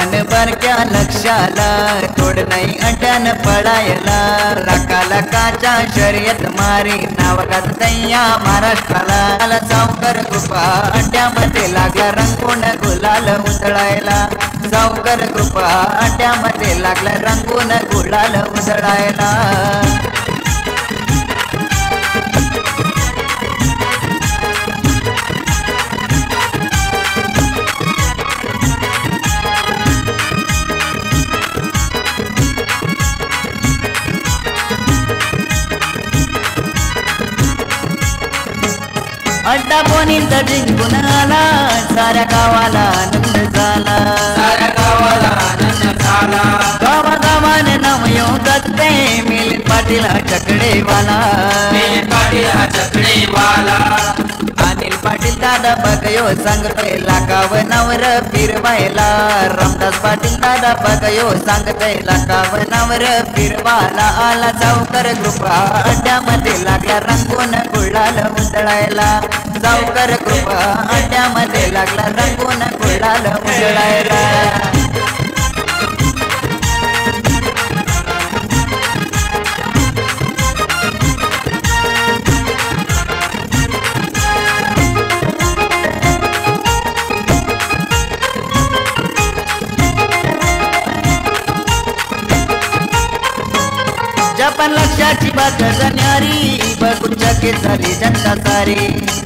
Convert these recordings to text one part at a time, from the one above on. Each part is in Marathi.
बारक्या लक्षाला? थोड नाही अंड्यान पडायला. लाका लाकाच्या शर्यत मारी नावकात दैया महाराष्ट्राला. आला जावकर कृपा अंड्यामध्ये लागला रंगून गुलाल उधळायला. सावकर कृपा अंड्यामध्ये लागला रंगून गुलाल उधळायला. अड्डा बोनींचा जिंकून आला साऱ्या गावाला आनंद झाला. साऱ्या गावाला आनंद झाला. गावा गावाने नाव येऊ दत्ते मिल पाटील चकडेवाला. मेले पाटील हा चकडेवाला. दादा बघयो सांगतोय लाकाव नवर फिरवायला. रामदास पाटील दादा बघयो सांगतोय लाकाव नवर फिरवाला आला जावकर कृपा अड्ड्यामध्ये लागला रंगून गुळाल उजळायला. सावकर कृपा अड्ड्यामध्ये लागला रंगून गुळाल उधळायला जपान लक्षाची बात बघून चकित झाली जनता सारी.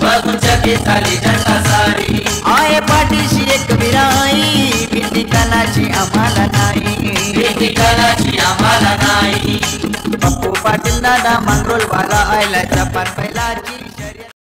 बघून चकित झाली जनता सारी. आहे पाठीशी एक विराई. भीती कणाची आम्हाला नाही. ठिकाणाची आम्हाला नाही. पप्पू पाटील दादा मांगरोल वाला आयला जपान पहिलाची